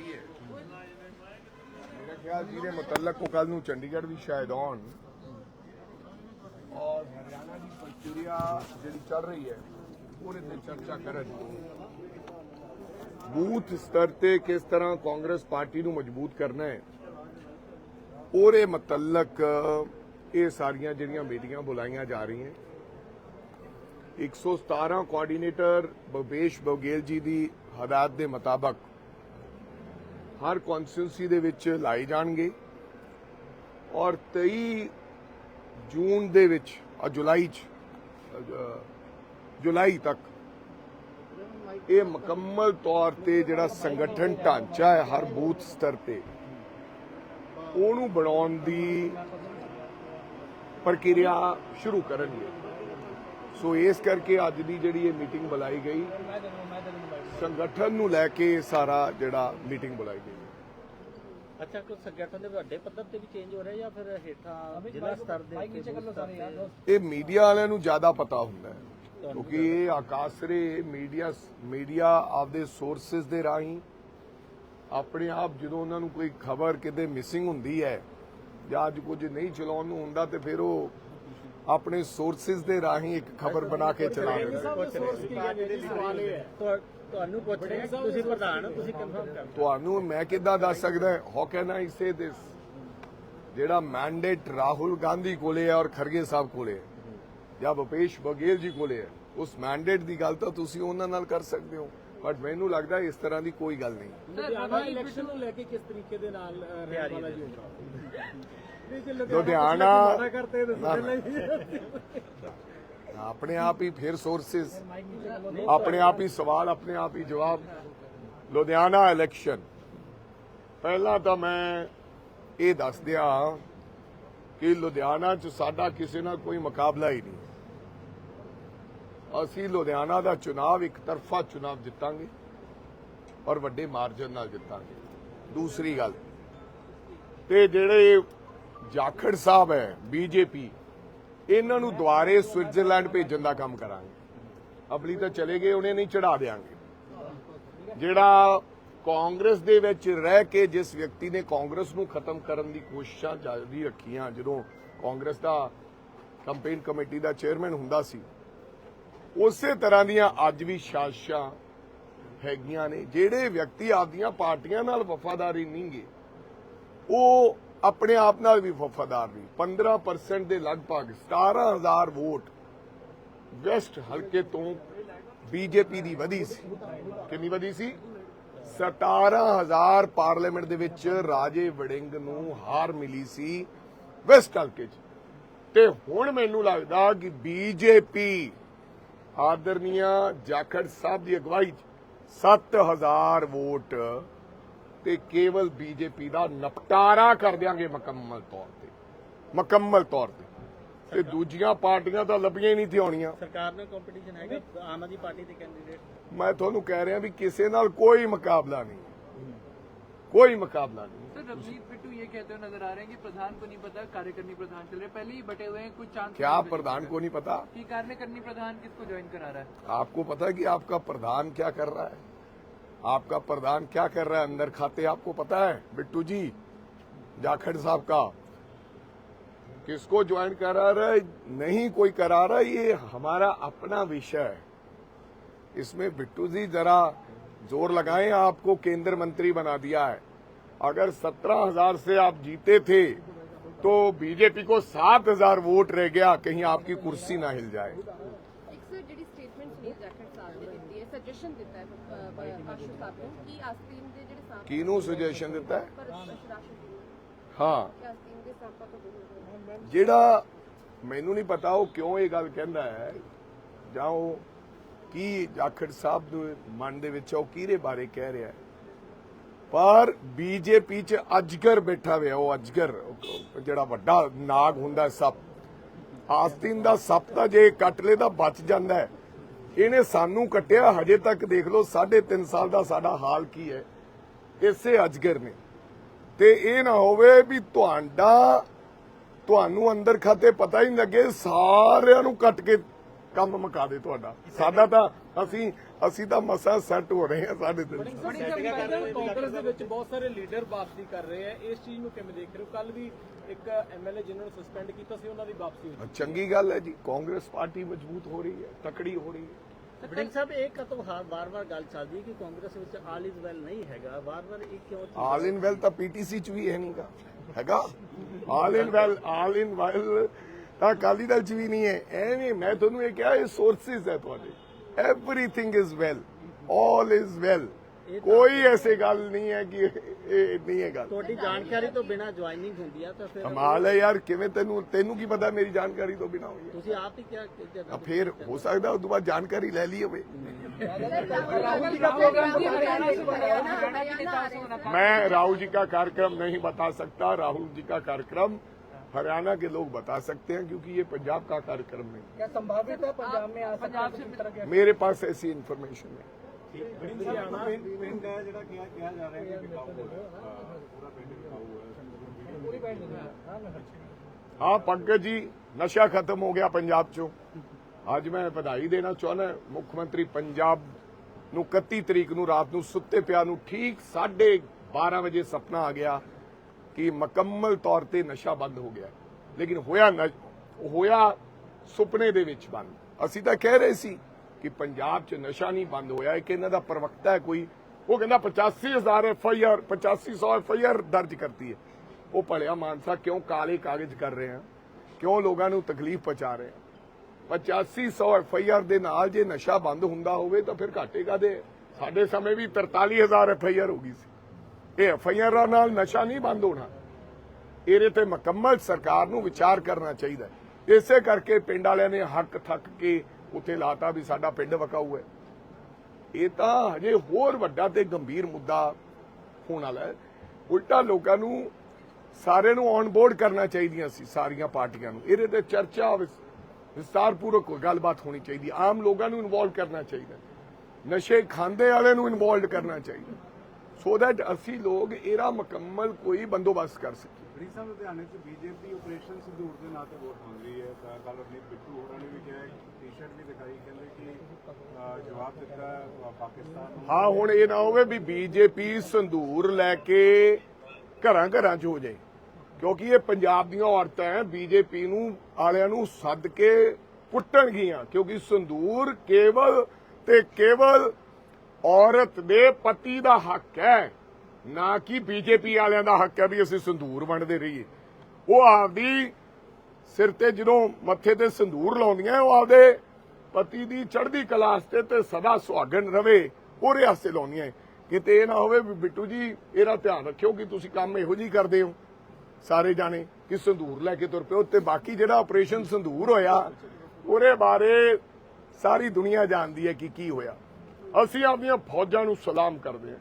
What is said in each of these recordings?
ਬਾਕੀ ਹੈ ਮੇਰਾ ਖਿਆਲ ਜਿਹਦੇ ਮੁਤਲਕ ਉਹ ਕੱਲ ਨੂੰ ਚੰਡੀਗੜ੍ਹ ਵੀ ਸ਼ਾਇਦ ਆਉਣ ਔਰ ਹਰਿਆਣਾ ਦੀ ਪ੍ਰਕਿਰਿਆ ਜਿਹੜੀ ਚੱਲ ਰਹੀ ਹੈ ਉਹਦੇ ਤੇ ਚਰਚਾ ਕਰਨ ਬੂਥ ਸਤਰ ਤੇ ਕਿਸ ਤਰ੍ਹਾਂ ਕਾਂਗਰਸ ਪਾਰਟੀ ਨੂੰ ਮਜ਼ਬੂਤ ਕਰਨਾ ਹੈ ਉਹਦੇ ਮੁਤਲਕ ਇਹ ਸਾਰੀਆਂ ਜਿਹੜੀਆਂ ਮੀਟਿੰਗਾਂ ਬੁਲਾਈਆਂ ਜਾ ਰਹੀਆਂ 117 ਕੋਆਰਡੀਨੇਟਰ ਭਵੇਸ਼ ਬਗੇਲ ਜੀ ਦੀ ਹਦਾਇਤ ਦੇ ਮੁਤਾਬਕ ਹਰ ਕੌਂਸਟੀਟਿਊਂਸੀ ਦੇ ਵਿੱਚ ਲਾਏ ਜਾਣਗੇ। ਔਰ 23 ਜੂਨ ਦੇ ਵਿੱਚ ਜੁਲਾਈ ਚ ਜੁਲਾਈ ਤੱਕ ਇਹ ਮੁਕੰਮਲ ਤੌਰ ਤੇ ਜਿਹੜਾ ਸੰਗਠਨ ਢਾਂਚਾ ਹੈ, ਹਰ ਬੂਥ ਸਤਰ ਤੇ, ਉਹਨੂੰ ਬਣਾਉਣ ਦੀ ਪ੍ਰਕਿਰਿਆ ਸ਼ੁਰੂ ਕਰਨਗੇ। ਸੋ ਇਸ ਕਰਕੇ ਅੱਜ ਦੀ ਜਿਹੜੀ ਇਹ ਮੀਟਿੰਗ ਬੁਲਾਈ ਗਈ ਸੰਗਠਨ ਨੂੰ ਲੈ ਕੇ ਸਾਰਾ ਜਿਹੜਾ ਮੀਟਿੰਗ ਬੁਲਾਈ ਗਈ ਅੱਛਾ ਕੋਈ ਸੰਗਠਨ ਦੇ ਵੱਡੇ ਪੱਧਰ ਤੇ ਵੀ ਚੇਂਜ ਹੋ ਰਿਹਾ ਜਾਂ ਫਿਰ ਹੇਠਾਂ ਜ਼ਿਲ੍ਹਾ ਸਤਰ ਦੇ ਉੱਤੇ ਇਹ ਮੀਡੀਆ ਵਾਲਿਆਂ ਨੂੰ ਜ਼ਿਆਦਾ ਪਤਾ ਹੁੰਦਾ ਹੈ ਕਿਉਂਕਿ ਇਹ ਆਕਾਸਰੇ ਮੀਡੀਆ ਮੀਡੀਆ ਆਪਦੇ ਸੋਰਸਸ ਦੇ ਰਾਹੀਂ ਆਪਣੇ ਆਪ ਜਦੋਂ ਉਹਨਾਂ ਨੂੰ ਕੋਈ ਖਬਰ ਕਿਤੇ ਮਿਸਿੰਗ ਹੁੰਦੀ ਹੈ ਜਾਂ ਅੱਜ ਕੁਝ ਨਹੀਂ ਚਲਾਉਣ ਨੂੰ ਹੁੰਦਾ ਤੇ ਫਿਰ ਉਹ ਆਪਣੇ ਸੋਰਸਸ ਦੇ ਰਾਹੀਂ ਇੱਕ ਖਬਰ ਬਣਾ ਕੇ ਚਲਾ ਦਿੰਦੇ ਤੁਹਾਨੂੰ ਪੁੱਛ ਰਹੇ ਤੁਸੀਂ ਪ੍ਰਧਾਨ ਹੋ ਤੁਸੀਂ ਕਨਫਰਮ ਕਰ ਤੁਹਾਨੂੰ ਮੈਂ ਕਿੱਦਾਂ ਦੱਸ ਸਕਦਾ ਹਾਊ ਕੈਨ ਆਈ ਸੇ ਦਿਸ ਜਿਹੜਾ ਮੈਂਡੇਟ ਰਾਹੁਲ ਗਾਂਧੀ ਕੋਲੇ ਹੈ ਔਰ ਖਰਗੇ ਸਾਹਿਬ ਕੋਲੇ ਹੈ ਜਾਂ ਭੁਪੇਸ਼ ਬਘੇਲ ਜੀ ਕੋਲੇ ਹੈ ਉਸ ਮੈਂਡੇਟ ਦੀ ਗੱਲ ਤਾਂ ਤੁਸੀਂ ਉਹਨਾਂ ਨਾਲ ਕਰ ਸਕਦੇ ਹੋ ਬਟ ਮੈਨੂੰ ਲੱਗਦਾ ਇਸ ਤਰ੍ਹਾਂ ਦੀ ਕੋਈ ਗੱਲ ਨਹੀਂ। ਲੁਧਿਆਣਾ ਇਲੈਕਸ਼ਨ ਨੂੰ ਲੈ ਕੇ ਕਿਸ ਤਰੀਕੇ ਦੇ ਨਾਲ ਅਹ, ਰਹਿਣ ਵਾਲਾ ਜੀ ਹੋਊਗਾ ਨਹੀਂ ਜੇ ਲੁਧਿਆਣਾ। ਆਪਣੇ ਆਪ ਹੀ ਫਿਰ ਸੋਰਸਸ ਆਪਣੇ ਆਪ ਹੀ ਸਵਾਲ, ਆਪਣੇ ਆਪ ਹੀ ਜਵਾਬ। ਲੁਧਿਆਣਾ ਇਲੈਕਸ਼ਨ ਪਹਿਲਾਂ ਤਾਂ ਮੈਂ ਇਹ ਦੱਸ ਦਿਆਂ ਕਿ ਲੁਧਿਆਣਾ 'ਚ ਸਾਡਾ ਕਿਸੇ ਨਾਲ ਕੋਈ ਮੁਕਾਬਲਾ ਹੀ ਨਹੀਂ। ਅਸੀਂ ਲੁਧਿਆਣਾ ਦਾ ਚੁਣਾਵ ਇੱਕ ਤਰਫਾ ਚੁਣਾਵ ਜਿੱਤਾਂਗੇ ਔਰ ਵੱਡੇ ਮਾਰਜਨ ਨਾਲ ਜਿੱਤਾਂਗੇ। ਦੂਸਰੀ ਗੱਲ, ਤੇ ਜਿਹੜੇ ਜਾਖੜ ਸਾਹਿਬ ਹੈ, ਬੀਜੇਪੀ ਇਹਨਾਂ ਨੂੰ ਦੁਆਰੇ ਸਵਿਟਜ਼ਰਲੈਂਡ ਭੇਜਣ ਦਾ ਕੰਮ ਕਰਾਂਗੇ। ਅਬਲੀ ਤਾਂ ਚਲੇ ਗਏ, ਉਹਨੇ ਨਹੀਂ ਚੜਾ ਦੇਾਂਗੇ ਜਿਹੜਾ ਕਾਂਗਰਸ ਦੇ ਵਿੱਚ ਰਹਿ ਕੇ ਜਿਸ ਵਿਅਕਤੀ ਨੇ ਕਾਂਗਰਸ ਨੂੰ ਖਤਮ ਕਰਨ ਦੀ ਕੋਸ਼ਿਸ਼ਾਂ ਜਾਰੀ ਰੱਖੀਆਂ, ਜਦੋਂ ਕਾਂਗਰਸ ਦਾ ਕੰਪੇਨ ਕਮੇਟੀ ਦਾ ਚੇਅਰਮੈਨ ਹੁੰਦਾ ਸੀ, ਉਸੇ ਤਰ੍ਹਾਂ ਦੀਆਂ ਅੱਜ ਵੀ ਸਾਜ਼ਿਸ਼ਾਂ ਹੈਗੀਆਂ ਨੇ, ਜਿਹੜੇ ਵਿਅਕਤੀ ਆਪਦੀਆਂ ਪਾਰਟੀਆਂ ਨਾਲ ਵਫਾਦਾਰੀ ਨਹੀਂਗੇ ਉਹ ਆਪਣੇ ਆਪ ਨਾਲ ਵੀ ਵਫਾਦਾਰ ਨਹੀਂ। 15% ਦੇ ਲਗਭਗ 17000 ਵੋਟ ਵੈਸਟ ਹਲਕੇ ਤੋਂ ਬੀਜੇਪੀ ਦੀ ਵਧੀ ਸੀ। ਕਿੰਨੀ ਵਧੀ ਸੀ? 17000 ਪਾਰਲੀਮੈਂਟ ਦੇ ਵਿੱਚ ਰਾਜੇ ਵੜਿੰਗ ਨੂੰ ਹਾਰ ਮਿਲੀ ਸੀ ਵੈਸਟ ਹਲਕੇ 'ਚ। ਤੇ ਹੁਣ ਮੈਨੂੰ ਲੱਗਦਾ ਕਿ ਬੀਜੇਪੀ ਆਦਰਨੀਆ ਜਾਖੜ ਸਾਹਿਬ ਦੀ ਅਗਵਾਈ 'ਚ 7000 ਵੋਟ ਤੇ ਕੇਵਲ ਬੀਜੇਪੀ ਦਾ ਨਿਪਟਾਰਾ ਕਰ ਦਿਆਂਗੇ ਮੁਕੰਮਲ ਤੌਰ ਤੇ ਮੁਕੰਮਲ ਤੌਰ ਤੇ ਤੇ ਦੂਜੀਆਂ ਪਾਰਟੀਆਂ ਤਾਂ ਲੱਭੀਆਂ ਹੀ ਨਹੀਂ ਥਿਆਉਣੀਆਂ ਸਰਕਾਰ ਨਾਲ ਕੰਪੀਟੀਸ਼ਨ ਹੈਗਾ ਆਮ ਆਦਮੀ ਪਾਰਟੀ ਦੇ ਕੈਂਡੀਡੇਟ ਮੈਂ ਤੁਹਾਨੂੰ ਕਹਿ ਰਿਹਾ ਵੀ ਕਿਸੇ ਨਾਲ ਕੋਈ ਮੁਕਾਬਲਾ ਨਹੀਂ ਕੋਈ ਮੁਕਾਬਲਾ ਨਹੀਂ सर रवनीत बिट्टू ये कहते हुए नजर आ रहे हैं कि प्रधान को नहीं पता कार्यकर्णी प्रधान चल रहे हैं। पहले ही बटे हुए हैं कुछ चांस क्या प्रधान को नहीं पता कि कार्यकर्णी प्रधान किसको ज्वाइन करा रहा है आपको पता है कि आपका प्रधान क्या कर रहा है आपका प्रधान क्या कर रहा है? अंदर खाते आपको पता है, बिट्टू जी, जाखड़ साहब का। किसको ज्वाइन करा रहा है? नहीं, कोई करा रहा, ये हमारा अपना विषय है। इसमें बिट्टू जी जरा ज़ोर लगाएँ, आपको केंद्र मंत्री बना दिया है। अगर सत्रह हज़ार से आप जीते थे तो बीजेपी को सात हज़ार वोट रह गया, कहीं आपकी कुर्सी ना हिल जाए। ਸਜੈਸ਼ਨ ਦਿੱਤਾ ਹੈ ਅਹ, ਅਹ, ਆਸ਼ੂ ਸਾਹਿਬ ਨੂੰ ਕਿ ਆਸਤੀਨ ਦੇ ਜਿਹੜੇ ਸਾਂਪ ਕਿਹਨੂੰ ਸੁਜੈਸ਼ਨ ਦਿੱਤਾ ਹੈ? ਪਰ ਰਾਸ਼ਨ ਹਾਂ। ਕਿ ਆਸਤੀਨ ਦੇ ਸਾਂਪਾਂ ਤੋਂ ਦੂਰ ਰਹੋ ਜਿਹੜਾ ਮੈਨੂੰ ਨਹੀਂ ਪਤਾ ਉਹ ਕਿਉਂ ਇਹ ਗੱਲ ਕਹਿੰਦਾ ਹੈ ਜਾਂ ਉਹ ਕੀ ਜਾਖੜ ਸਾਹਿਬ ਦੇ ਮਨ ਦੇ ਵਿੱਚ ਉਹ ਕਿਹਦੇ ਬਾਰੇ ਕਹਿ ਰਿਹਾ ਹੈ? ਪਰ ਬੀਜੇਪੀ ਚ ਅਜਗਰ ਬੈਠਾ ਹੋਇਆ ਉਹ ਅਜਗਰ ਉਹ ਜਿਹੜਾ ਵੱਡਾ ਨਾਗ ਹੁੰਦਾ ਸੱਪ ਆਸਤੀਨ ਦਾ ਸੱਪ ਤਾਂ ਜੇ ਕੱਟ ਲੇ ਤਾਂ ਬਚ ਜਾਂਦਾ ਹੈ। ਇਹਨੇ ਸਾਨੂੰ ਕੱਟਿਆ, ਹਜੇ ਤੱਕ ਦੇਖ ਲਓ 3.5 ਸਾਲ ਦਾ ਸਾਡਾ ਹਾਲ ਕੀ ਹੈ। ਇਸੇ ਅਜਗਰ ਨੇ। ਤੇ ਇਹ ਨਾ ਹੋਵੇ ਵੀ ਤੁਹਾਡਾ, ਤੁਹਾਨੂੰ ਅੰਦਰ ਖਾਤੇ ਪਤਾ ਹੀ ਨਹੀਂ ਲੱਗੇ, ਸਾਰਿਆਂ ਨੂੰ ਕੱਟ ਕੇ ਕੰਮ ਮੁਕਾ ਦੇ ਤੁਹਾਡਾ। ਸਾਡਾ ਤਾਂ ਅਸੀਂ ਅਸੀਂ ਤਾਂ ਮਸਾ ਸੈੱਟ ਹੋ ਰਹੇ ਹਾਂ ਸਾਡੇ ਤੇ। ਕਾਂਗਰਸ ਦੇ ਵਿੱਚ ਬਹੁਤ ਸਾਰੇ ਲੀਡਰ ਵਾਪਸੀ ਕਰ ਰਹੇ ਆ। ਇਸ ਚੀਜ਼ ਨੂੰ ਕਿਵੇਂ ਦੇਖ ਰਹੇ ਹੋ? ਕੱਲ ਵੀ ਇੱਕ ਐਮਐਲਏ ਜਿਨ੍ਹਾਂ ਨੂੰ ਸਸਪੈਂਡ ਕੀਤਾ ਸੀ ਉਹਨਾਂ ਦੀ ਵਾਪਸੀ ਹੋਈ। ਚੰਗੀ ਗੱਲ ਹੈ ਜੀ। ਕਾਂਗਰਸ ਪਾਰਟੀ ਮਜ਼ਬੂਤ ਹੋ ਰਹੀ ਹੈ ਤਕੜੀ ਹੋ ਰਹੀ ਹੈ। ਵੜਿੰਗ ਸਾਹਿਬ ਇਹ ਕਦੋਂ ਵਾਰ-ਵਾਰ ਗੱਲ ਚੱਲਦੀ ਹੈ ਕਿ ਕਾਂਗਰਸ ਵਿੱਚ ਆਲ ਇਜ਼ ਵੈਲ ਨਹੀਂ ਹੈਗਾ? ਵਾਰ-ਵਾਰ ਇਹ ਕਿਉਂ ਚੀਜ਼- ਆਲ ਇਨ ਵੈਲ ਤਾਂ ਪੀਟੀਸੀ ਚ ਵੀ ਹੈ ਨਹੀਂਗਾ ਹੈਗਾ? ਆਲ ਇਨ ਵੈਲ ਆਲ ਇਨ ਵੈਲ ਤਾਂ ਅਕਾਲੀ ਦਲ ਚ ਵੀ ਨਹੀਂ ਹੈ ਐਵੇਂ ਮੈਂ ਤੁਹਾਨੂੰ ਇਹ ਕਿਹਾ ਇਹ ਸੋਰਸਿਸ ਹੈ ਤੁਹਾਡੇ everything is well all is well ਕੋਈ ਐਸੀ ਗੱਲ ਨਹੀਂ ਹੈ ਕਿ ਇਹ- ਇਹ ਨਹੀਂ ਹੈ ਗੱਲ ਤੁਹਾਡੀ ਜਾਣਕਾਰੀ ਤੋਂ ਬਿਨਾ ਜੁਆਇਨਿੰਗ ਹੁੰਦੀ ਆ ਤਾਂ ਫਿਰ ਕਮਾਲ ਹੈ ਯਾਰ ਕਿਵੇਂ ਤੈਨੂੰ ਤੈਨੂੰ ਕੀ ਪਤਾ ਮੇਰੀ ਜਾਣਕਾਰੀ ਤੋਂ ਬਿਨਾ ਹੋਈ ਹੈ ਤੁਸੀਂ ਆਪ ਹੀ ਕਿਹਾ ਕਿ ਤਾਂ ਜਦ- ਫੇਰ ਹੋ ਸਕਦਾ ਉਸ ਤੋਂ ਬਾਅਦ ਜਾਣਕਾਰੀ ਲੈ ਲਈ ਹੋਵੇ राहुल जी का प्रोग्राम भी हरियाणा से बना है हरियाणा के नेताओं से मुलाकात मैं राहुल जी का कार्यक्रम नहीं बता सकता राहुल जी का कार्यक्रम हरियाणा के लोग बता सकते हैं क्योंकि ये पंजाब का कार्यक्रम नहीं क्या संभावित है पंजाब में आ पंजाब से तरह के मेरे पास ऐसी इन्फॉर्मेशन है ਪਿੰਡ ਹੈ ਜਿਹੜਾ ਕਿਹਾ ਕਿਹਾ ਜਾ ਰਿਹਾ ਕਿ ਵਿਕਾਊ ਹੈ ਪੂਰਾ ਪਿੰਡ ਵਿਕਾਊ ਹੈ पूरी बैठ हाँ ਹਾਂ ਪੰਕਜ ਜੀ ਨਸ਼ਾ ਖਤਮ ਹੋ ਗਿਆ ਪੰਜਾਬ ਚੋਂ ਅੱਜ ਮੈਂ ਵਧਾਈ ਦੇਣਾ ਚਾਹੁੰਦਾ ਮੁੱਖ ਮੰਤਰੀ ਪੰਜਾਬ ਨੂੰ 31 ਤਰੀਕ ਨੂੰ ਰਾਤ ਨੂੰ ਸੁੱਤੇ ਪਿਆ ਨੂੰ ਠੀਕ 12:30 ਵਜੇ ਸੁਪਨਾ ਆ ਗਿਆ ਕਿ ਮੁਕੰਮਲ ਤੌਰ ਤੇ ਨਸ਼ਾ ਬੰਦ ਹੋ ਗਿਆ। ਲੇਕਿਨ ਹੋਇਆ ਹੋਇਆ ਸੁਪਨੇ ਦੇ ਵਿੱਚ ਬੰਦ। ਅਸੀਂ ਤਾਂ ਕਹਿ ਰਹੇ ਸੀ ਕਿ ਪੰਜਾਬ 'ਚ ਨਸ਼ਾ ਨਹੀਂ ਬੰਦ ਹੋਇਆ, ਇੱਕ ਇਹਨਾਂ ਦਾ ਪ੍ਰਵਕਤਾ ਹੈ ਕੋਈ, ਉਹ ਕਹਿੰਦਾ 85000 F I R 8500 F I R ਦਰਜ ਕਰਤੀ ਹੈ। ਉਹ ਭਲਿਆ ਮਾਨਸਾ ਕਿਉਂ ਕਾਲੇ ਕਾਗਜ਼ ਕਰ ਰਹੇ ਆ? ਕਿਉਂ ਲੋਕਾਂ ਨੂੰ ਤਕਲੀਫ ਪਹੁੰਚਾ ਰਹੇ ਆ? 8500 ਐਫ ਆਈ ਆਰ ਦੇ ਨਾਲ ਜੇ ਨਸ਼ਾ ਬੰਦ ਹੁੰਦਾ ਹੋਵੇ ਤਾਂ ਫਿਰ ਘਾਟੇ ਕਾਦੇ ਸਾਡੇ ਸਮੇਂ ਵੀ 43000 ਐਫ ਆਈ ਆਰ ਹੋ ਗਈ ਸੀ। ਇਹ ਐਫ ਆਈ ਆਰਾਂ ਨਾਲ ਨਸ਼ਾ ਨਹੀਂ ਬੰਦ ਹੋਣਾ। ਇਹਦੇ ਤੇ ਮੁਕੰਮਲ ਸਰਕਾਰ ਨੂੰ ਵਿਚਾਰ ਕਰਨਾ ਚਾਹੀਦਾ ਇਸੇ ਕਰਕੇ ਪਿੰਡ ਵਾਲਿਆਂ ਨੇ ਹੱਕ ਥੱਕ ਕੇ ਉੱਥੇ ਲਾਤਾ ਵੀ ਸਾਡਾ ਪਿੰਡ ਵਕਾਊ ਹੈ। ਇਹ ਤਾਂ ਹਜੇ ਹੋਰ ਵੱਡਾ ਤੇ ਗੰਭੀਰ ਮੁੱਦਾ ਹੋਣ ਵਾਲਾ ਹੈ। ਉਲਟਾ ਲੋਕਾਂ ਨੂੰ ਸਾਰਿਆਂ ਨੂੰ ਔਨ ਬੋਰਡ ਕਰਨਾ ਚਾਹੀਦੀਆਂ ਸੀ, ਸਾਰੀਆਂ ਪਾਰਟੀਆਂ ਨੂੰ। ਇਹਦੇ ਤੇ ਚਰਚਾ ਵਿਸ- ਵਿਸਤਾਰਪੂਰਵਕ ਗੱਲਬਾਤ ਹੋਣੀ ਚਾਹੀਦੀ। ਆਮ ਲੋਕਾਂ ਨੂੰ ਇਨਵੋਲਵ ਕਰਨਾ ਚਾਹੀਦਾ ਨਸ਼ੇ ਖਾਂਦੇ ਵਾਲਿਆਂ ਨੂੰ ਇਨਵੋਲਵ ਕਰਨਾ ਚਾਹੀਦਾ ਸੋ ਦੈਟ ਅਸੀਂ ਲੋਕ ਇਹਦਾ ਮੁਕੰਮਲ ਕੋਈ ਬੰਦੋਬਸਤ ਕਰ ਸਕੀਏ। ਬ੍ਰਿੰਗ ਸਾਹਿਬ ਲੁਧਿਆਣੇ 'ਚ ਬੀਜੇਪੀ ਆਪਰੇਸ਼ਨ ਸੰਧੂਰ ਦੇ ਨਾਂ ਤੇ ਵੋਟ ਮੰਗ ਰਹੀ ਹੈ। ਤਾਂ ਕੱਲ ਆਪਣੀ ਬਿੱਟੂ ਹੋਰਾਂ ਨੇ ਵੀ ਕਿਹਾ ਟੀ-ਸ਼ਰਟ ਵੀ ਦਿਖਾਈ ਕਹਿੰਦੇ ਕਿ ਜਵਾਬ ਦਿੱਤਾ ਪਾਕਿਸਤਾਨ ਹਾਂ ਹੁਣ ਇਹ ਨਾ ਹੋਵੇ ਵੀ ਬੀਜੇਪੀ ਸੰਧੂਰ ਲੈ ਕੇ ਘਰਾਂ ਘਰਾਂ 'ਚ ਹੋ ਜਾਏ। ਕਿਉਂਕਿ ਇਹ ਪੰਜਾਬ ਦੀਆਂ ਔਰਤਾਂ ਹੈ ਬੀਜੇਪੀ ਨੂੰ ਆਲਿਆਂ ਨੂੰ ਸੱਦ ਕੇ ਕੁੱਟਣਗੀਆਂ। ਕਿਉਂਕਿ ਸੰਧੂਰ ਕੇਵਲ ਤੇ ਕੇਵਲ ਔਰਤ ਦੇ ਪਤੀ ਦਾ ਹੱਕ ਹੈ। ਨਾ ਕਿ ਬੀਜੇਪੀ ਵਾਲਿਆਂ ਦਾ ਹੱਕ ਹੈ ਵੀ ਅਸੀਂ ਸੰਧੂਰ ਵੰਡਦੇ ਰਹੀਏ। ਉਹ ਆਪਦੀ ਸਿਰ ਤੇ ਜਦੋਂ ਮੱਥੇ ਤੇ ਸੰਧੂਰ ਲਾਉਂਦੀਆਂ, ਉਹ ਆਪਦੇ ਪਤੀ ਦੀ ਚੜ੍ਹਦੀ ਕਲਾਸ ਤੇ ਤੇ ਸਦਾ ਸੁਹਾਗਣ ਰਵੇ ਉਹਦੇ ਵਾਸਤੇ ਲਾਉਂਦੀਆਂ ਕਿਤੇ ਇਹ ਨਾ ਹੋਵੇ ਵੀ ਬਿੱਟੂ ਜੀ, ਇਹਦਾ ਧਿਆਨ ਰੱਖਿਓ ਕਿ ਤੁਸੀਂ ਕੰਮ ਇਹੋ ਜਿਹੀ ਕਰਦੇ ਹੋ। ਸਾਰੇ ਜਾਣੇ ਕਿ ਸੰਧੂਰ ਲੈ ਕੇ ਤੁਰ ਪਿਓ ਤੇ ਬਾਕੀ ਜਿਹੜਾ ਆਪਰੇਸ਼ਨ ਸੰਧੂਰ ਹੋਇਆ, ਉਹਦੇ ਬਾਰੇ ਸਾਰੀ ਦੁਨੀਆ ਜਾਣਦੀ ਹੈ ਕਿ ਕੀ ਹੋਇਆ। ਅਸੀਂ ਆਪਣੀਆਂ ਫੌਜਾਂ ਨੂੰ ਸਲਾਮ ਕਰਦੇ ਹਾਂ।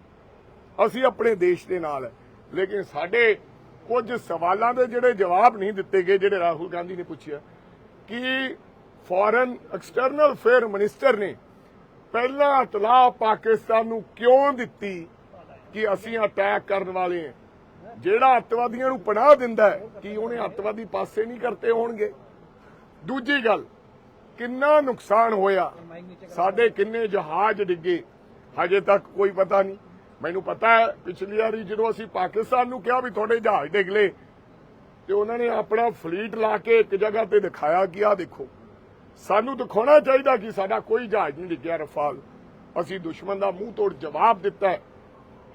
ਅਸੀਂ ਆਪਣੇ ਦੇਸ਼ ਦੇ ਨਾਲ ਹੈ। ਲੇਕਿਨ ਸਾਡੇ ਕੁਝ ਸਵਾਲਾਂ ਦੇ ਜਿਹੜੇ ਜਵਾਬ ਨਹੀਂ ਦਿੱਤੇ ਗਏ, ਜਿਹੜੇ ਰਾਹੁਲ ਗਾਂਧੀ ਨੇ ਪੁੱਛਿਆ, ਕਿ ਫੋਰਨ ਐਕਸਟਰਨਲ ਅਫੇਅਰ ਮਿਨਿਸਟਰ ਨੇ ਪਹਿਲਾਂ ਇਤਲਾਹ ਪਾਕਿਸਤਾਨ ਨੂੰ ਕਿਉਂ ਦਿੱਤੀ ਕਿ ਅਸੀਂ ਅਟੈਕ ਕਰਨ ਵਾਲੇ ਹਾਂ? ਜਿਹੜਾ ਅੱਤਵਾਦੀਆਂ ਨੂੰ ਪਨਾਹ ਦਿੰਦਾ ਹੈ, ਕਿ ਉਹਨੇ ਅੱਤਵਾਦੀ ਪਾਸੇ ਨਹੀਂ ਕਰਤੇ ਹੋਣਗੇ? ਦੂਜੀ ਗੱਲ ਕਿੰਨਾ ਨੁਕਸਾਨ ਹੋਇਆ? ਸਾਡੇ ਕਿੰਨੇ ਜਹਾਜ਼ ਡਿੱਗੇ? ਹਜੇ ਤੱਕ ਕੋਈ ਪਤਾ ਨਹੀਂ। ਮੈਨੂੰ ਪਤਾ ਹੈ, ਪਿਛਲੀ ਵਾਰੀ ਜਦੋਂ ਅਸੀਂ ਪਾਕਿਸਤਾਨ ਨੂੰ ਕਿਹਾ ਵੀ ਤੁਹਾਡੇ ਜਹਾਜ਼ ਡਿੱਗ ਲਏ, ਤੇ ਉਹਨਾਂ ਨੇ ਆਪਣਾ ਫਲੀਟ ਲਾ ਕੇ ਇੱਕ ਜਗ੍ਹਾ ਤੇ ਦਿਖਾਇਆ ਕਿ ਆਹ ਦੇਖੋ। ਸਾਨੂੰ ਦਿਖਾਉਣਾ ਚਾਹੀਦਾ ਕਿ ਸਾਡਾ ਕੋਈ ਜਹਾਜ਼ ਨਹੀਂ ਡਿੱਗਿਆ, ਰਫਾਲ। ਅਸੀਂ ਦੁਸ਼ਮਣ ਦਾ ਮੂੰਹ ਤੋੜ ਜਵਾਬ ਦਿੱਤਾ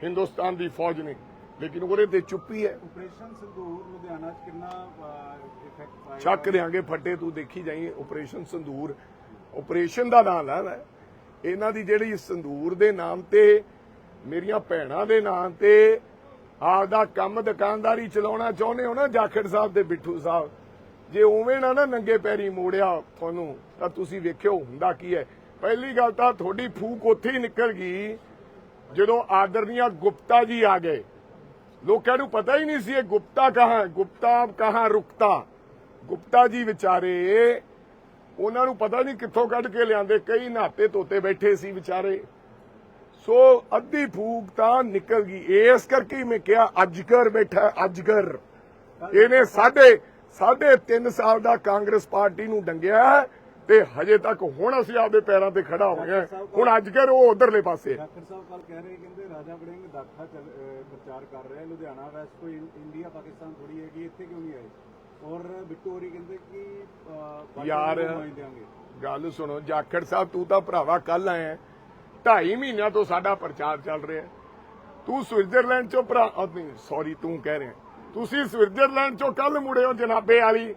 ਹਿੰਦੁਸਤਾਨ ਦੀ ਫੌਜ ਨੇ ਲੇਕਿਨ ਉਹਦੇ ਤੇ ਚੁੱਪੀ ਹੈ। ਆਪਰੇਸ਼ਨ ਸੰਧੂਰ ਲੁਧਿਆਣਾ 'ਚ ਕਿੰਨਾ ਇਫੈਕਟ ਪਾਏਗਾ ਚੱਕ ਦਿਆਂਗੇ ਫੱਟੇ ਤੂੰ ਦੇਖੀ ਜਾਈ ਆਪਰੇਸ਼ਨ ਸੰਦੂਰ ਆਪਰੇਸ਼ਨ ਦਾ ਨਾਮ ਲੈਣਾ ਇਹਨਾਂ ਦੀ ਜਿਹੜੀ ਸੰਦੂਰ ਦੇ ਨਾਮ ਤੇ ਮੇਰੀਆਂ ਭੈਣਾਂ ਦੇ ਨਾਮ ਤੇ ਆਪਦਾ ਕੰਮ ਦੁਕਾਨਦਾਰੀ ਚਲਾਉਣਾ ਚਾਹੁੰਦੇ ਹੋ ਨਾ ਜਾਖੜ ਸਾਹਿਬ ਤੇ ਬਿੱਠੂ ਸਾਹਿਬ? ਜੇ ਉਵੇਂ ਨਾ ਨਾ ਨੰਗੇ ਪੈਰੀ ਮੋੜਿਆ ਤੁਹਾਨੂੰ ਤਾਂ ਤੁਸੀਂ ਵੇਖਿਓ ਹੁੰਦਾ ਕੀ ਹੈ। ਪਹਿਲੀ ਗੱਲ ਤਾਂ ਤੁਹਾਡੀ ਫੂਕ ਉੱਥੇ ਹੀ ਨਿਕਲ ਗਈ ਜਦੋਂ ਆਦਰਨੀਆ ਗੁਪਤਾ ਜੀ ਆ ਗਏ। ਲੋਕਾਂ ਨੂੰ ਪਤਾ ਹੀ ਨਹੀਂ ਸੀ ਇਹ ਗੁਪਤਾ ਕਹਾਂ ਗੁਪਤਾ ਕਹਾਂ ਰੁਕਤਾ। ਗੁਪਤਾ ਜੀ ਵਿਚਾਰੇ ਉਹਨਾਂ ਨੂੰ ਪਤਾ ਨਹੀਂ ਕਿੱਥੋਂ ਕੱਢ ਕੇ ਲਿਆਂਦੇ ਕਈ ਨਾਤੇ ਤੋਤੇ ਬੈਠੇ ਸੀ ਵਿਚਾਰੇ। ਸੋ ਅੱਧੀ ਫੂਕ ਤਾਂ ਨਿਕਲ ਗਈ। ਇਸ ਕਰਕੇ ਮੈਂ ਕਿਹਾ ਅਜਗਰ ਬੈਠਾ ਅਜਗਰ। ਇਹਨੇ ਸਾਢੇ ਸਾਢੇ 3 ਸਾਲ ਦਾ ਕਾਂਗਰਸ ਪਾਰਟੀ ਨੂੰ ਡੰਗਿਆ ਤੇ ਹਜੇ ਤੱਕ ਹੁਣ ਅਸੀਂ ਆਪਦੇ ਪੈਰਾਂ ਤੇ ਖੜਾ ਹੋ। ਗਏ ਹੁਣ ਅੱਜ ਕੱਲ੍ਹ ਉਹ ਉਧਰਲੇ ਪਾਸੇ। ਹੈ। ਡਾਕਟਰ ਸਾਹਿਬ ਕੱਲ ਕਹਿ ਰਹੇ ਕਹਿੰਦੇ ਰਾਜਾ ਵੜਿੰਗ ਦਾਖਾ ਚੱਲ ਅਹ ਪ੍ਰਚਾਰ ਕਰ ਰਿਹਾ ਲੁਧਿਆਣਾ ਵੈਸਟ ਕੋਈ ਇੰ- ਇੰਡੀਆ ਪਾਕਿਸਤਾਨ ਥੋੜੀ ਹੈਗੀ ਇੱਥੇ ਕਿਉਂ ਨਹੀਂ ਆਏ? ਔਰ ਬਿੱਟੂ ਹੋਰੀ ਕਹਿੰਦੇ ਕਿ ਅਹ, ਯਾਰ ਗੱਲ ਸੁਣੋ ਜਾਖੜ ਸਾਹਿਬ ਤੂੰ ਤਾਂ ਭਰਾਵਾ ਕੱਲ ਆਇਆ ਢਾਈ ਮਹੀਨਿਆਂ ਤੋਂ ਸਾਡਾ ਪ੍ਰਚਾਰ ਚੱਲ ਰਿਹਾ ਤੂੰ ਸਵਿਟਜ਼ਰਲੈਂਡ ਚੋਂ ਭਰਾ ਸੌਰੀ ਤੂੰ ਕਹਿ ਰਿਹਾ ਤੁਸੀਂ ਸਵਿਟਜ਼ਰਲੈਂਡ ਚੋਂ ਕੱਲ ਮੁੜੇ ਹੋ ਜਨਾਬੇ ਵਾਲੀ।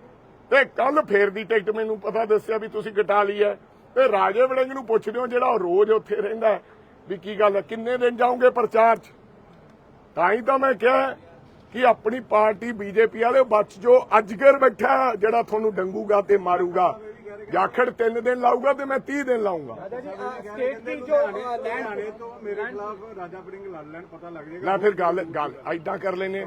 ਤੇ ਕੱਲ ਫੇਰ ਦੀ ਟਿਕਟ ਮੈਨੂੰ ਪਤਾ ਦੱਸਿਆ ਵੀ ਤੁਸੀਂ ਕਟਾ ਲਈ ਹੈ। ਤੇ ਰਾਜੇ ਵੜਿੰਗ ਨੂੰ ਪੁੱਛਦੇ ਹੋ ਜਿਹੜਾ ਉਹ ਰੋਜ਼ ਉੱਥੇ ਰਹਿੰਦਾ ਵੀ ਕੀ ਗੱਲ ਹੈ, ਕਿੰਨੇ ਦਿਨ ਜਾਓਗੇ ਪ੍ਰਚਾਰ 'ਚ? ਤਾਂ ਹੀ ਤਾਂ ਮੈਂ ਕਿਹਾ ਕਿ ਆਪਣੀ ਪਾਰਟੀ ਬੀਜੇਪੀ ਵਾਲੇ ਬਚ ਜੋ ਅਜਗਰ ਬੈਠਾ ਜਿਹੜਾ ਤੁਹਾਨੂੰ ਡੰਗੂਗਾ ਤੇ ਮਾਰੂਗਾ। ਜਾਖੜ 3 ਦਿਨ ਲਾਊਗਾ ਤੇ ਮੈਂ 30 ਦਿਨ ਲਾਊਗਾ। ਸਟੇਟ ਦੀ ਜੋ ਲੁਧਿਆਣੇ ਤੋਂ ਮੇਰੇ ਖਿਲਾਫ ਰਾਜਾ ਵੜਿੰਗ ਲੜ ਲੈਣ ਪਤਾ ਲੱਗ ਜਾਏਗਾ। ਨਾ ਫਿਰ ਗੱਲ ਗੱਲ ਐਦਾਂ ਕਰ ਲੈਨੇ।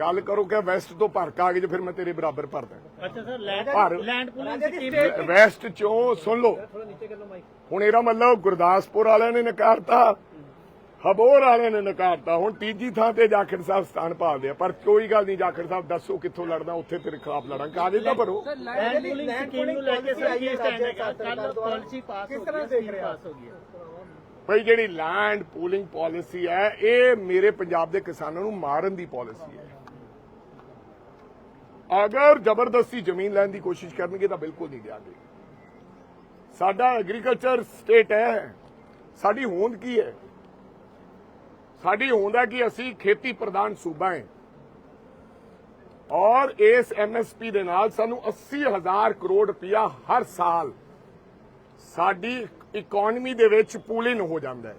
ਗੱਲ ਕਰੋ ਕਿ ਵੈਸਟ ਤੋਂ ਭਰ ਕਾਗਜ਼ ਫਿਰ ਮੈਂ ਤੇਰੇ ਬਰਾਬਰ ਭਰ ਦਾਂ ਅੱਛਾ sir land pooling scheme waste ਚੋਂ ਸੁਣ ਲਓ। ਹੁਣ ਇਹਦਾ ਮਤਲਬ ਗੁਰਦਾਸਪੁਰ ਵਾਲਿਆਂ ਨੇ ਨਕਾਰਤਾ। ਹਬੋਰ ਵਾਲਿਆਂ ਨੇ ਨਕਾਰਤਾ। ਹੁਣ ਤੀਜੀ ਥਾਂ ਤੇ ਜਾਖੜ ਸਾਹਿਬ ਸਥਾਨ ਭਾਲਦੇ ਆ ਪਰ ਕੋਈ ਗੱਲ ਨਹੀਂ ਜਾਖੜ ਸਾਹਿਬ ਦੱਸੋ ਕਿੱਥੋਂ ਲੜਨਾ ਉੱਥੇ ਤੇਰੇ ਖਿਲਾਫ ਲੜਾਂ ਕਾਗਜ਼ ਤਾਂ ਭਰੋ? ਲੈਂਡ ਪੂਲਿੰਗ ਸਕੀਮ ਨੂੰ ਲੈ ਕੇ ਸਰ ਕੀ ਸਟੈਂਡ ਹੈਗਾ ਕੱਲ ਪਾਲਿਸੀ ਪਾਸ ਹੋ ਗਈ ਸਕੀਮ ਪਾਸ ਹੋ? ਗਈ ਹੈ। ਭਈ ਜਿਹੜੀ ਲੈਂਡ ਪੂਲਿੰਗ ਪਾਲਿਸੀ ਹੈ ਇਹ ਮੇਰੇ ਪੰਜਾਬ ਦੇ ਕਿਸਾਨਾਂ ਨੂੰ ਮਾਰਨ ਦੀ ਪਾਲਿਸੀ ਹੈ। ਅਗਰ ਜ਼ਬਰਦਸਤੀ ਜ਼ਮੀਨ ਲੈਣ ਦੀ ਕੋਸ਼ਿਸ਼ ਕਰਨਗੇ ਤਾਂ ਬਿਲਕੁਲ ਨਹੀਂ ਦਿਆਂਗੇ। ਸਾਡਾ ਐਗਰੀਕਲਚਰ ਸਟੇਟ ਹੈ। ਸਾਡੀ ਹੋਂਦ ਕੀ ਹੈ? ਸਾਡੀ ਹੋਂਦ ਹੈ ਕਿ ਅਸੀਂ ਖੇਤੀ ਪ੍ਰਧਾਨ ਸੂਬਾ ਹੈ ਔਰ ਇਸ ਐਮਐਸਪੀ ਦੇ ਨਾਲ ਸਾਨੂੰ 80000 ਕਰੋੜ ਰੁਪਇਆ ਹਰ ਸਾਲ ਸਾਡੀ ਇਕਨੋਮੀ ਦੇ ਵਿੱਚ ਪੂਲਿਨ ਹੋ ਜਾਂਦਾ ਹੈ।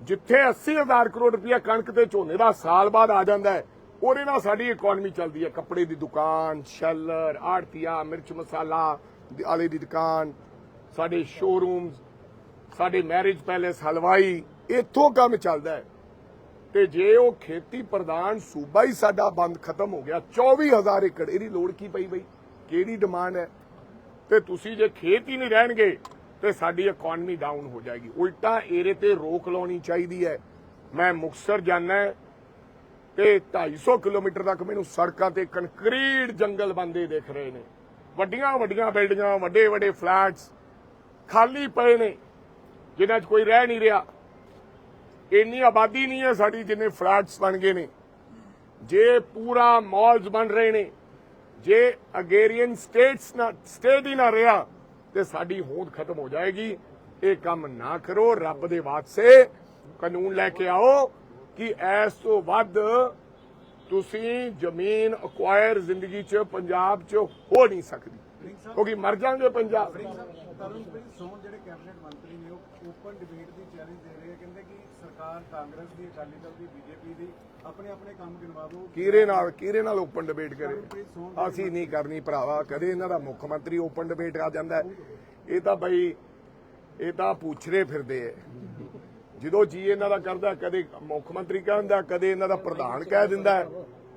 ਜਿੱਥੇ 80000 ਕਰੋੜ ਰੁਪਇਆ ਕਣਕ ਤੇ ਝੋਨੇ ਦਾ ਸਾਲ ਬਾਅਦ ਆ ਜਾਂਦਾ ਹੈ, ਉਹਦੇ ਨਾਲ ਸਾਡੀ ਇਕਨੋਮੀ ਚੱਲਦੀ ਹੈ। ਕੱਪੜੇ ਦੀ ਦੁਕਾਨ, ਸ਼ੈਲਰ, ਆੜਤੀਆ, ਮਿਰਚ ਮਸਾਲਾ ਆਲੇ ਦੀ ਦੁਕਾਨ, ਸਾਡੇ ਸ਼ੋਰੂਮਸ ਸਾਡੇ ਮੈਰਿਜ ਪੈਲੇਸ ਹਲਵਾਈ ਇੱਥੋਂ ਕੰਮ ਚੱਲਦਾ ਹੈ। ਤੇ ਜੇ ਉਹ ਖੇਤੀ ਪ੍ਰਧਾਨ ਸੂਬਾ ਹੀ ਸਾਡਾ ਬੰਦ ਖਤਮ ਹੋ ਗਿਆ 24000 ਏਕੜ, ਇਹਦੀ ਲੋੜ ਕੀ ਪਈ ਬਈ? ਕਿਹੜੀ ਡਿਮਾਂਡ ਹੈ? ਤੇ ਤੁਸੀਂ ਜੇ ਖੇਤ ਹੀ ਨਹੀਂ ਰਹਿਣਗੇ, ਤੇ ਸਾਡੀ ਇਕਨੋਮੀ ਡਾਊਨ ਹੋ ਜਾਏਗੀ। ਉਲਟਾ ਇਹਦੇ ਤੇ ਰੋਕ ਲਾਉਣੀ ਚਾਹੀਦੀ ਹੈ। ਮੈਂ ਮੁਕਸਰ ਜਾਣਾ ਤੇ 250 ਕਿਲੋਮੀਟਰ ਤੱਕ ਮੈਨੂੰ ਸੜਕਾਂ ਤੇ ਕੰਕਰੀਟ ਜੰਗਲ ਬੰਦੇ ਦਿਖ ਰਹੇ ਨੇ। ਵੱਡੀਆਂ ਵੱਡੀਆਂ ਬਿਲਡਿੰਗਾਂ ਵੱਡੇ ਵੱਡੇ ਫਲੈਟਸ ਖਾਲੀ ਪਏ ਨੇ, ਜਿਨ੍ਹਾਂ 'ਚ ਕੋਈ ਰਹਿ ਨਹੀਂ ਰਿਹਾ। ਇੰਨੀ ਆਬਾਦੀ ਨਹੀਂ ਹੈ ਸਾਡੀ ਜਿੰਨੇ ਫਲੈਟਸ ਬਣ ਗਏ ਨੇ। ਜੇ ਪੂਰਾ ਮਾਲਸ ਬਣ ਰਹੇ ਨੇ, ਜੇ ਅਗੇਰੀਅਨ ਸਟੇਟਸ ਨਾ ਸਟੇਟ ਹੀ ਨਾ ਰਿਹਾ, ਤੇ ਸਾਡੀ ਹੋਂਦ ਖਤਮ ਹੋ ਜਾਏਗੀ। ਇਹ ਕੰਮ ਨਾ ਕਰੋ, ਰੱਬ ਦੇ ਵਾਸਤੇ ਕਾਨੂੰਨ ਲੈ ਕੇ ਆਓ ਕਿ ਐਸ ਤੋਂ ਵੱਧ ਤੁਸੀਂ ਜ਼ਮੀਨ ਅਕਵਾਇਰ ਜ਼ਿੰਦਗੀ 'ਚ, ਪੰਜਾਬ 'ਚ ਹੋ ਨਹੀਂ ਸਕਦੀ। ਕਿਉਂਕਿ ਮਰ ਜਾਣਗੇ ਪੰਜਾਬ। ਜਿਹੜੇ ਕੈਬਨਿਟ ਮੰਤਰੀ ਨੇ, ਉਹ ਓਪਨ ਡਿਬੇਟ ਦੀ ਚੈਲੰਜ ਦੇ ਰਹੇ ਆ। ਕਹਿੰਦੇ ਕਿ ਸਰਕਾਰ ਕਾਂਗਰਸ ਦੀ ਅਕਾਲੀ ਦਲ ਦੀ ਬੀਜੇਪੀ ਦੀ ਆਪਣੇ ਆਪਣੇ ਕੰਮ ਗਿਣਵਾ ਦਿਓ। ਕੀਰੇ ਨਾਲ ਕੀਰੇ ਨਾਲ ਓਪਨ ਡਿਬੇਟ ਕਰੇ। ਅਸੀਂ ਨਹੀਂ ਕਰਨੀ ਭਰਾਵਾ ਕਦੇ ਇਹਨਾਂ ਦਾ ਮੁੱਖ ਮੰਤਰੀ ਓਪਨ ਡਿਬੇਟ ਆ ਜਾਂਦਾ। ਇਹ ਤਾਂ ਬਈ ਇਹ ਤਾਂ ਪੁੱਛਰੇ ਫਿਰਦੇ ਐ। ਜਦੋਂ ਜੀ ਇਹਨਾਂ ਦਾ ਕਰਦਾ ਕਦੇ ਮੁੱਖ ਮੰਤਰੀ ਕਹਿੰਦਾ ਕਦੇ ਇਹਨਾਂ ਦਾ ਪ੍ਰਧਾਨ ਕਹਿ ਦਿੰਦਾ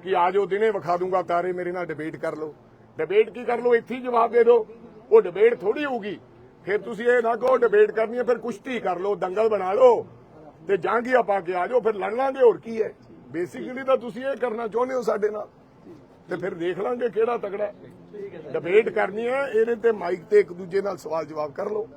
ਕਿ ਆ ਜਾਓ ਦਿਨੇ ਵਿਖਾ ਦੂੰਗਾ ਤਾਰੇ ਮੇਰੇ ਨਾਲ ਡਿਬੇਟ ਕਰ ਲਓ। ਡਿਬੇਟ ਕੀ ਕਰ ਲਓ? ਇੱਥੇ ਹੀ ਜਵਾਬ ਦੇ ਦਿਓ। ਉਹ ਡਿਬੇਟ ਥੋੜੀ ਹੋਊਗੀ। ਫਿਰ ਤੁਸੀਂ ਇਹ ਨਾ ਕਹੋ ਡਿਬੇਟ ਕਰਨੀ ਹੈ ਫਿਰ ਕੁਸ਼ਤੀ ਕਰ ਲਓ ਦੰਗਲ ਬਣਾ ਲਓ। ਤੇ ਜਾਂਗੀਆਂ ਪਾ ਕੇ ਆ ਜਾਓ ਫਿਰ ਲੜ ਲਾਂਗੇ ਹੋਰ ਕੀ ਹੈ? ਬੇਸਿਕਲੀ ਤਾਂ ਤੁਸੀਂ ਇਹ ਕਰਨਾ ਚਾਹੁੰਦੇ ਹੋ ਸਾਡੇ ਨਾਲ। ਤੇ ਫਿਰ ਦੇਖ ਲਾਂਗੇ ਕਿਹੜਾ ਤਗੜਾ ਡਿਬੇਟ ਕਰਨੀ ਹੈ ਇਹਦੇ ਤੇ ਮਾਈਕ ਤੇ ਇੱਕ ਦੂਜੇ ਨਾਲ ਸਵਾਲ ਜਵਾਬ ਕਰ ਲਓ।